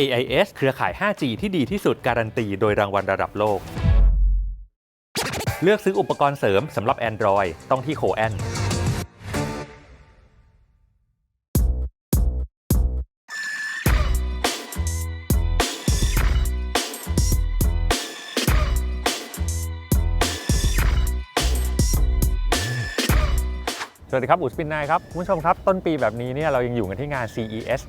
AIS เครือข่าย 5G ที่ดีที่สุดการันตีโดยรางวัลระดับโลก เลือกซื้ออุปกรณ์เสริมสำหรับ Android ต้องที่โคแอน สวัสดีครับอูสปินนายครับคุณผู้ชมครับ ต้นปีแบบนี้เนี่ยเรายังอยู่กันที่งาน CES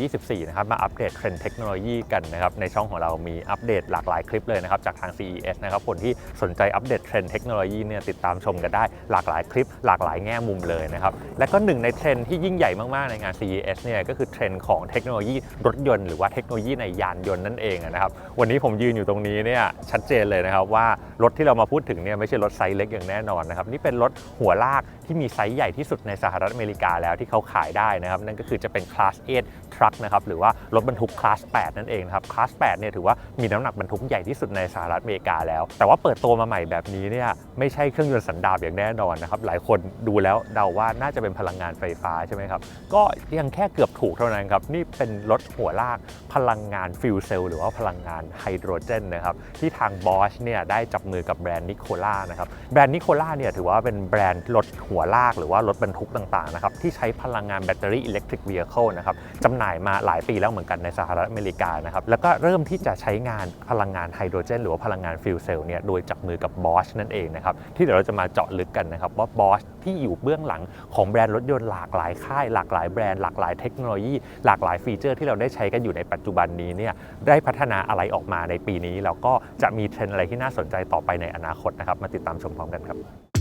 2024 นะครับ มาอัปเดตเทรนด์เทคโนโลยีกันนะครับ ในช่องของเรามีอัปเดตหลากหลายคลิปเลยนะครับ จากทาง CES นะครับ คนที่สนใจอัปเดตเทรนด์เทคโนโลยีเนี่ยติดตามชมกันได้หลากหลายคลิป หลากหลายแง่มุมเลยนะครับ และก็หนึ่งในเทรนด์ที่ยิ่งใหญ่มากๆในงาน CES เนี่ยก็คือเทรนด์ของเทคโนโลยีรถยนต์หรือว่าเทคโนโลยีในยานยนต์นั่นเองนะครับวันนี้ผมยืนอยู่ตรงนี้เนี่ยชัดเจนเลยนะครับว่ารถที่เรามาพูดถึงเนี่ยไม่ใช่รถไซส์เล็กอย่างแน่นอนนะครับนี่เป็นรถหัวลาก ที่มีไซส์ใหญ่ที่สุดในสหรัฐอเมริกาแล้วที่เขาขายได้นะครับ นั่นก็คือจะเป็น Class 8 Truck นะครับหรือว่ารถบรรทุก Class 8 นั่นเองนะครับ Class 8เนี่ยถือว่ามีน้ำหนักบรรทุกใหญ่ที่สุดในสหรัฐอเมริกาแล้ว แต่ว่าเปิดตัวมาใหม่แบบนี้เนี่ยไม่ใช่เครื่องยนต์สันดาปอย่างแน่นอนนะครับหลายคนดูแล้วเดาว่าน่าจะเป็นพลังงานไฟฟ้าใช่ไหมครับก็ยังแค่เกือบถูกเท่านั้นครับนี่เป็นรถหัวลากพลังงานฟิวเซลหรือว่าพลังงานไฮโดรเจนนะครับที่ทาง Bosch เนี่ยได้จับมือกับแบรนด์นิโคล่านะครับแบรนด์นิโคล่าเนี่ยถือว่าเป็นแบรนด์รถหัวลากหรือว่ารถบรรทุกต่างๆนะครับที่ใช้พลังงานแบตเตอรี่อิเล็กทริก e ีย c l e นะครับจำหน่ายมาหลายปีแล้วเหมือนกันในสหรัฐอเมริกานะครับแล้วก็เริ่มที่จะใช้งานพลังงานไฮโดรเจน หรือว่าพลังงานฟิวเซลเนี่ยโดยจับมือกับ Bosch นั่นเองนะครับที่เดี๋ยวเราจะมาเจาะลึกกันนะครับว่า Bosch ที่อยู่เบื้องหลังของแบรนด์รถยนต์หลากหลายค่าย หลากหลายแบรนด์หลากหลายเทคโนโลยี หลากหลายฟีเจอร์ที่เราได้ใช้กันอยู่ในปัจจุบันนี้เนี่ยได้พัฒนาอะไรออกมาในปีนี้ แล้วก็จะมีเทรนด์อะไรที่น่าสนใจต่อไปในอนาคตนะครับมาติดตามชมพร้อมกันครับ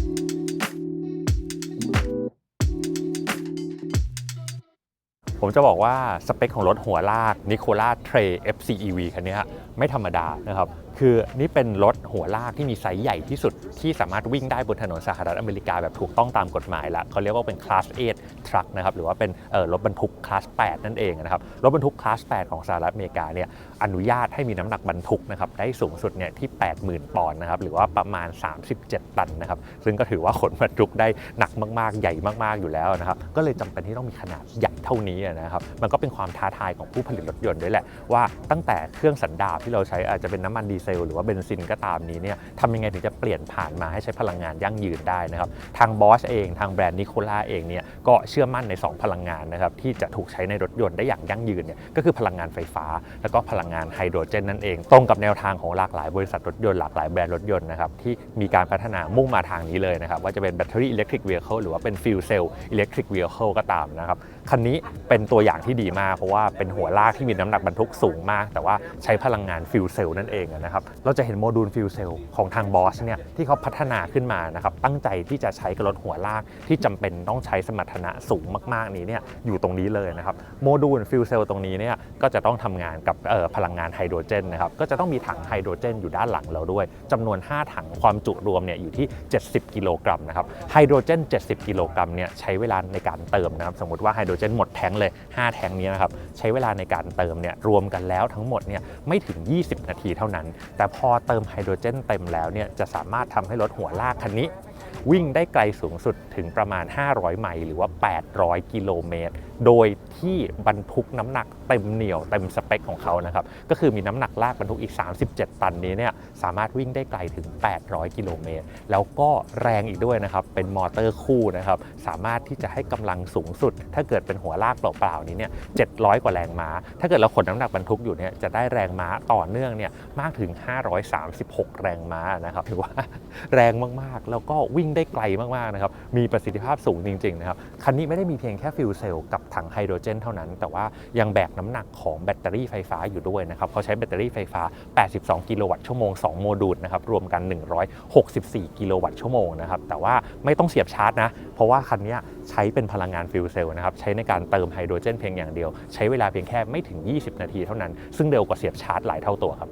ผมจะบอกว่าสเปคของรถหัวลาก Nikola Tre FCEV คันนี้ไม่ธรรมดานะครับคือนี่เป็นรถหัวลากที่มีไซส์ใหญ่ที่สุด ที่สามารถวิ่งได้บนถนนสหรัฐอเมริกาแบบถูกต้องตามกฎหมายล้วเขาเรียกว่าเป็น Class 8 Truck นะครับหรือว่าเป็นรถบรรทุก Class 8 นั่นเองนะครับรถบรรทุก Class 8 ของสหรัฐอเมริกาเนี่ยอนุญาตให้มีน้ำหนักบรรทุกนะครับได้สูงสุดเนี่ยที่ 80,000 ปอนด์นะครับหรือว่าประมาณ 37 ตันนะครับซึ่งก็ถือว่าขนบรรทุกได้หนักมากๆ ใหญ่มากๆอยู่แล้วนะครับก็เลยจำเป็นที่ต้องมีขนาดใหญ่เท่านี้นะครับมันก็เป็นความท้าทายของผู้ผลิตรถยนต์ด้วยแหละว่าตั้งแต่เครื่องสันดาปที่เราใช้อาจจะเป็นน้ำมันดีเซลหรือว่าเบนซินก็ตามนี้เนี่ยทำยังไงถึงจะเปลี่ยนผ่านมาให้ใช้พลังงานยั่งยืนได้นะครับ ทางบอสเองทางแบรนด์นิโคล่าเองเนี่ยก็เชื่อมั่นใน 2 พลังงานนะครับที่จะถูกใช้ในรถยนต์ได้อย่างยั่งยืนเนี่ยก็คือพลังงานไฟฟ้า แล้วก็พลังงานไฮโดรเจนนั่นเอง ตรงกับแนวทางของหลากหลายบริษัทรถยนต์หลากหลายแบรนด์รถยนต์นะครับที่มีการพัฒนามุ่งมาทางนี้เลยนะครับว่าจะเป็นแบตเตอรี่อิเล็กทริก e ีย c l e หรือว่าเป็นฟิวเซลอิเล็กทริก e ีย c l e ก็ตามนะครับคันนี้เป็นตัวอย่างที่ดีมากเพราะว่าเป็นหัวลากที่มีน้ำหนักบรรทุกสูงมาก แต่ว่าใช้พลังงานฟิวเซลนั่นเองนะครับเราจะเห็นโมดูลฟิวเซลของทางบอสเนี่ยที่เขาพัฒนาขึ้นมานะครับตั้งใจที่จะใช้กับรถหัวลากที่จำเป็นต้องใช้สมรรถนะสูงมากๆนี้เนี่ยอยู่ตรงนี้เลยนะครับโมดูลฟิวเซลตรงนี้เนี่ยก็จะต้องทำงานกับออพลังงานไฮโดรเจนนะครับก็จะต้องมีถังไฮโดรเจนอยู่ด้านหลังเราด้วยจำนวน 5 ถังความจุรวมเนี่ยอยู่ที่ 70 กิโลกรัมนะครับไฮโดรเจน 70 กิโลกรัมเนี่ยใช้เวลาในการเติมนะครับสมมติว่าไฮโดรเจนหมดแทงเลย 5 แทงนี้นะครับใช้เวลาในการเติมเนี่ยรวมกันแล้วทั้งหมดเนี่ยไม่ถึง 20 นาทีเท่านั้น แต่พอเติมไฮโดรเจนเต็มแล้วเนี่ยจะสามารถทำให้รถหัวลากคันนี้ วิ่งได้ไกลสูงสุดถึงประมาณ 500 ไมล์หรือว่า 800 กิโลเมตร โดยที่บรรทุกน้ำหนักเต็มเหนี่ยวเต็มสเปคของเขานะครับก็คือมีน้ำหนักลากบรรทุกอีก 37 ตันนี้เนี่ยสามารถวิ่งได้ไกลถึง 800 กิโลเมตร แล้วก็แรงอีกด้วยนะครับเป็นมอเตอร์คู่นะครับสามารถที่จะให้กำลังสูงสุด ถ้าเกิดเป็นหัวลากเปล่าๆนี้เนี่ย700 กว่าแรงม้า ถ้าเกิดเราขนน้ำหนักบรรทุกอยู่เนี่ยจะได้แรงม้าต่อเนื่องเนี่ยมากถึง 536 แรงม้านะครับถือว่าแรงมากๆ แล้วก็วิ่งได้ไกลมากๆนะครับมีประสิทธิภาพสูงจริงๆนะครับคันนี้ไม่ได้มีเพียงแค่ฟิวเซลกับถังไฮโดรเจนเท่านั้น แต่ว่ายังแบกน้ำหนักของแบตเตอรี่ไฟฟ้าอยู่ด้วยนะครับเขาใช้แบตเตอรี่ไฟฟ้า 82 กิโลวัตต์ชั่วโมง 2 โมดูลนะครับรวมกัน 164 กิโลวัตต์ชั่วโมงนะครับแต่ว่าไม่ต้องเสียบชาร์จนะ เพราะว่าคันนี้ใช้เป็นพลังงานฟิวเซลนะครับใช้ในการเติมไฮโดรเจนเพียงอย่างเดียว ใช้เวลาเพียงแค่ไม่ถึง 20 นาทีเท่านั้น ซึ่งเร็วกว่าเสียบชาร์จหลายเท่าตัวครับ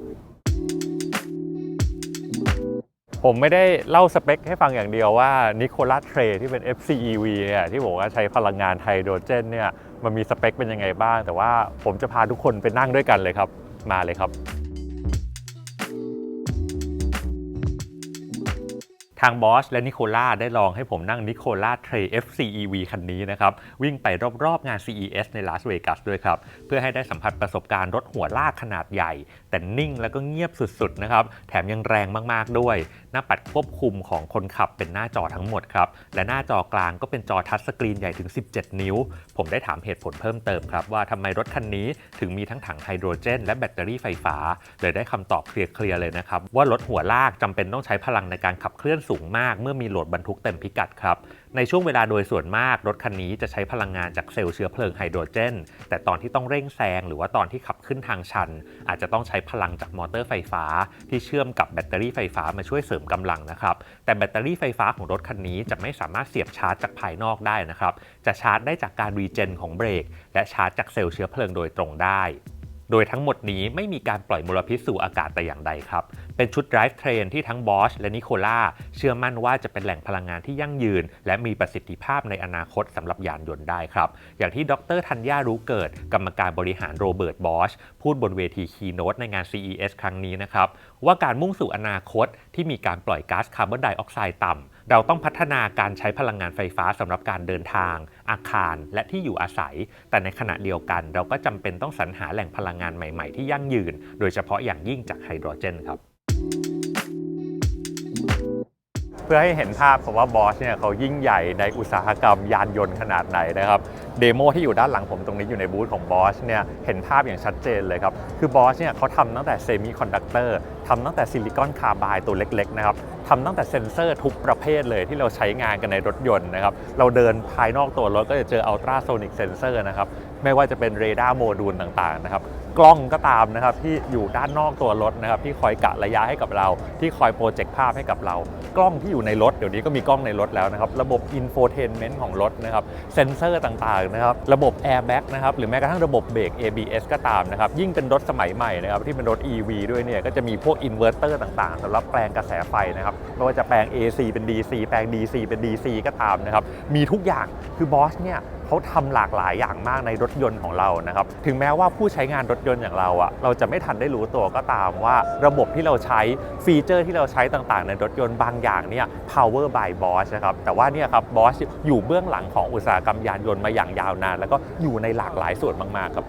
ผมไม่ได้เล่าสเปคให้ฟังอย่างเดียวว่านิโคลัสเทรที่เป็น FCEV เนี่ยที่บอกว่าใช้พลังงานไฮโดรเจนเนี่ยมันมีสเปคเป็นยังไงบ้าง แต่ว่าผมจะพาทุกคนไปนั่งด้วยกันเลยครับ มาเลยครับ ทางบอสและนิโคล่าได้ลองให้ผมนั่งนิโคล่าเทร FCEV คันนี้นะครับ วิ่งไปรอบๆงาน CES ในลาสเวกัสด้วยครับ เพื่อให้ได้สัมผัสประสบการณ์รถหัวลากขนาดใหญ่ แต่นิ่งแล้วก็เงียบสุดๆนะครับ แถมยังแรงมากๆด้วย หน้าปัดควบคุมของคนขับเป็นหน้าจอทั้งหมดครับ และหน้าจอกลางก็เป็นจอทัชสกรีนใหญ่ถึง 17 นิ้ว ผมได้ถามเหตุผลเพิ่มเติมครับว่าทำไมรถคันนี้ถึงมีทั้งถังไฮโดรเจน และแบตเตอรี่ไฟฟ้าเลยได้คำตอบเคลียร์ๆเลยนะครับว่ารถหัวลากจำเป็นต้องใช้พลังในการขับเคลื่อนสูงมากเมื่อมีโหลดบรรทุกเต็มพิกัดครับ ในช่วงเวลาโดยส่วนมาก รถคันนี้จะใช้พลังงานจากเซลล์เชื้อเพลิงไฮโดรเจน แต่ตอนที่ต้องเร่งแซงหรือว่าตอนที่ขับขึ้นทางชัน อาจจะต้องใช้พลังจากมอเตอร์ไฟฟ้า ที่เชื่อมกับแบตเตอรี่ไฟฟ้ามาช่วยเสริมกำลังนะครับ แต่แบตเตอรี่ไฟฟ้าของรถคันนี้จะไม่สามารถเสียบชาร์จจากภายนอกได้นะครับ จะชาร์จได้จากการรีเจนของเบรกและชาร์จจากเซลล์เชื้อเพลิงโดยตรงได้ โดยทั้งหมดนี้ไม่มีการปล่อยมลพิษสู่อากาศแต่อย่างใดครับ เป็นชุด drive train ที่ทั้งบอชและนิโคล่าเชื่อมั่นว่าจะเป็นแหล่งพลังงานที่ยั่งยืน และมีประสิทธิภาพในอนาคตสำหรับยานยนต์ได้ครับ อย่างที่ดรธัญญารู้เกิด กรรมการบริหารโรเบิร์ตบอชพูดบนเวทีคีโนตในงาน CES ครั้งนี้นะครับ ว่าการมุ่งสู่อนาคตที่มีการปล่อยก๊าซคาร์บอนไดออกไซด์ต่ำ เราต้องพัฒนาการใช้พลังงานไฟฟ้าสำหรับการเดินทาง อาคาร และที่อยู่อาศัย แต่ในขณะเดียวกัน เราก็จำเป็นต้องสรรหาแหล่งพลังงานใหม่ ๆ ที่ยั่งยืน โดยเฉพาะอย่างยิ่งจากไฮโดรเจนครับ พื่อให้เห็นภาพของว่าบอสเนี่ยเขายิ่งใหญ่ในอุตสาหกรรมยานยนต์ขนาดไหนนะครับเดโมที่อยู่ด้านหลังผมตรงนี้อยู่ในบูธของบอสเนี่ยเห็นภาพอย่างชัดเจนเลยครับ คือบอสเนี่ยเขาทำตั้งแต่เซมิคอนดักเตอร์ทำตั้งแต่ซิลิคอนคาร์บายตัวเล็กๆนะครับทำตั้งแต่เซ็นเซอร์ทุกประเภทเลยที่เราใช้งานกันในรถยนต์นะครับเราเดินภายนอกตัวรถก็จะเจออัลตราโซนิกเซนเซอร์นะครับไม่ว่าจะเป็นเรดาร์โมดูลต่างๆนะครับ กล้องก็ตามนะครับที่อยู่ด้านนอกตัวรถนะครับที่คอยกะระยะให้กับเรา ที่คอยโปรเจกต์ภาพให้กับเรา กล้องที่อยู่ในรถเดี๋ยวนี้ก็มีกล้องในรถแล้วนะครับระบบอินโฟเทนเมนต์ของรถนะครับเซ็นเซอร์ต่างๆนะครับระบบแอร์แบ็กนะครับหรือแม้กระทั่งระบบเบรก ABS ก็ตามนะครับยิ่งเป็นรถสมัยใหม่นะครับที่เป็นรถ EV ด้วยเนี่ยก็จะมีพวกอินเวอร์เตอร์ต่างๆสำหรับแปลงกระแสไฟนะครับไม่ว่าจะแปลง AC เป็น DC แปลง DC เป็น DC ก็ตามนะครับมีทุกอย่างคือบอสเนี่ย เขาทำหลากหลายอย่างมากในรถยนต์ของเรานะครับถึงแม้ว่าผู้ใช้งานรถยนต์อย่างเราอะเราจะไม่ทันได้รู้ตัวก็ตามว่า ระบบที่เราใช้ฟีเจอร์ที่เราใช้ต่างๆ ในรถยนต์บางอย่างเนี่ย power by Bosch นะครับแต่ว่าเนี่ยครับ Bosch อยู่เบื้องหลังของอุตสาหกรรมยานยนต์มาอย่างยาวนาน แล้วก็อยู่ในหลากหลายส่วนมากๆครับ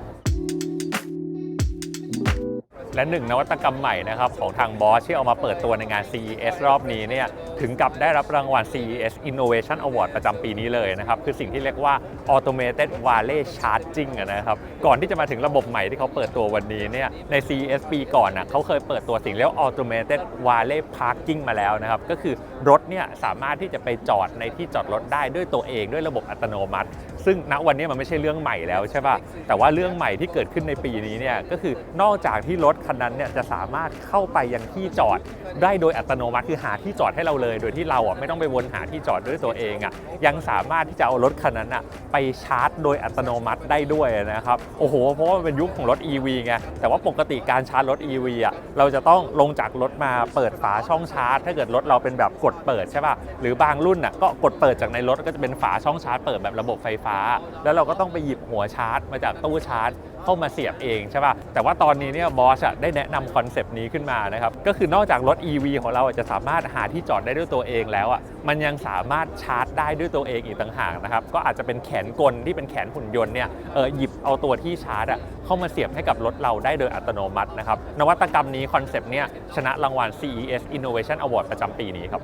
และหนึ่งนวัตกรรมใหม่นะครับของทางบอสที่เอามาเปิดตัวในงาน CES รอบนี้เนี่ยถึงกับได้รับรางวัล CES Innovation Award ประจำปีนี้เลยนะครับ คือสิ่งที่เรียกว่า Automated Valet Charging นะครับ ก่อนที่จะมาถึงระบบใหม่ที่เขาเปิดตัววันนี้เนี่ยใน CES ปีก่อนนะเขาเคยเปิดตัวสิ่งเรียก Automated Valet Parking มาแล้วนะครับ ก็คือรถเนี่ยสามารถที่จะไปจอดในที่จอดรถได้ด้วยตัวเองด้วยระบบอัตโนมัติ ซึ่งณวันนี้มันไม่ใช่เรื่องใหม่แล้วใช่ป่ะแต่ว่าเรื่องใหม่ที่เกิดขึ้นในปีนี้เนี่ยก็คือนอกจากที่รถคันนั้นเนี่ยจะสามารถเข้าไปยังที่จอดได้โดยอัตโนมัติคือหาที่จอดให้เราเลย โดยที่เราอะไม่ต้องไปวนหาที่จอดด้วยตัวเองอะยังสามารถที่จะเอารถคันนั้นอะไปชาร์จ โดยอัตโนมัติได้ด้วยนะครับโอ้โหเพราะว่ามันเป็นยุคของรถ EV ไงแต่ว่าปกติการชาร์จรถ EV อะเราจะต้องลงจากรถมาเปิดฝาช่องชาร์จ ถ้าเกิดรถเราเป็นแบบกดเปิดใช่ป่ะหรือบางรุ่นอะก็กดเปิดจากในรถก็จะเป็นฝาช่องชาร์จเปิดแบบระบบไฟฟ้า แล้วเราก็ต้องไปหยิบหัวชาร์จ มาจากตู้ชาร์จ เข้ามาเสียบเองใช่ป่ะแต่ว่าตอนนี้เนี่ยบอสได้แนะนำคอนเซปต์นี้ขึ้นมานะครับก็คือนอกจากรถ EV ของเราจะสามารถหาที่จอดได้ด้วยตัวเองแล้วอะมันยังสามารถชาร์จได้ด้วยตัวเองอีกต่างหากนะครับก็อาจจะเป็นแขนกลที่เป็นแขนหุ่นยนต์เนี่ยเออหยิบเอาตัวที่ชาร์จอะเข้ามาเสียบให้กับรถเราได้โดยอัตโนมัตินะครับนวัตกรรมนี้คอนเซปต์เนี่ยชนะรางวัล CES Innovation Award ประจำปีนี้ครับ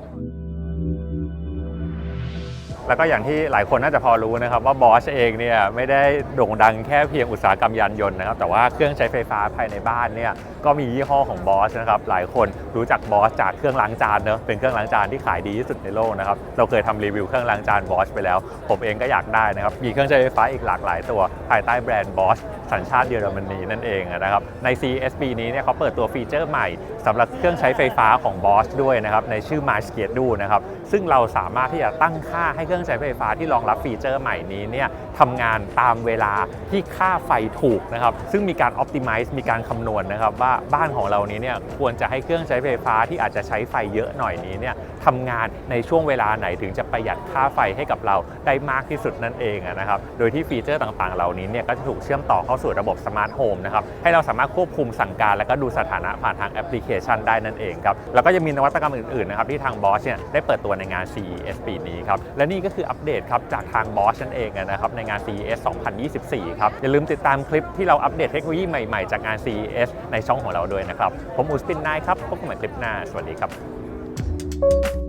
แล้วก็อย่างที่หลายคนน่าจะพอรู้นะครับว่าบอชเองเนี่ยไม่ได้โด่งดังแค่เพียงอุตสาหกรรมยานยนต์นะครับแต่ว่าเครื่องใช้ไฟฟ้าภายในบ้านเนี่ยก็มียี่ห้อของบอชนะครับหลายคนรู้จักบอชจากเครื่องล้างจานเนอะเป็นเครื่องล้างจานที่ขายดีที่สุดในโลกนะครับเราเคยทำรีวิวเครื่องล้างจานบอชไปแล้ว ผมเองก็อยากได้นะครับมีเครื่องใช้ไฟฟ้าอีกหลากหลายตัวภายใต้แบรนด์บอช สัญชาติเยอรมนีนั่นเองนะครับใน CSP นี้เนี่ยเขาเปิดตัวฟีเจอร์ใหม่สำหรับเครื่องใช้ไฟฟ้าของบอชด้วยนะครับในชื่อ My Schedule นะครับซึ่งเราสามารถที่จะตั้งค่าให้เครื่องใช้ไฟฟ้าที่รองรับฟีเจอร์ใหม่นี้เนี่ยทำงานตามเวลาที่ค่าไฟถูกนะครับซึ่งมีการ optimize มีการคำนวณนะครับว่าบ้านของเรานี้เนี่ยควรจะให้เครื่องใช้ไฟฟ้าที่อาจจะใช้ไฟเยอะหน่อยนี้เนี่ย ทำงานในช่วงเวลาไหนถึงจะประหยัดค่าไฟให้กับเราได้มากที่สุดนั่นเองนะครับ โดยที่ฟีเจอร์ต่างๆ เหล่านี้เนี่ยก็จะถูกเชื่อมต่อเข้าสู่ระบบสมาร์ทโฮมนะครับ ให้เราสามารถควบคุมสั่งการ และก็ดูสถานะผ่านทางแอปพลิเคชันได้นั่นเองครับ แล้วก็ยังมีนวัตกรรมอื่นๆนะครับที่ทางบอสเนี่ยได้เปิดตัวในงาน CES ปีนี้ครับ และนี่ก็คืออัปเดตครับจากทางบอสนั่นเองนะครับในงาน CES 2024 ครับ อย่าลืมติดตามคลิปที่เราอัปเดตเทคโนโลยีใหม่ๆ จากงาน CES ในช่องของเราด้วยนะครับ ผมอุสปินนายครับ พบกันใหม่คลิปหน้า สวัสดีครับ Thank you.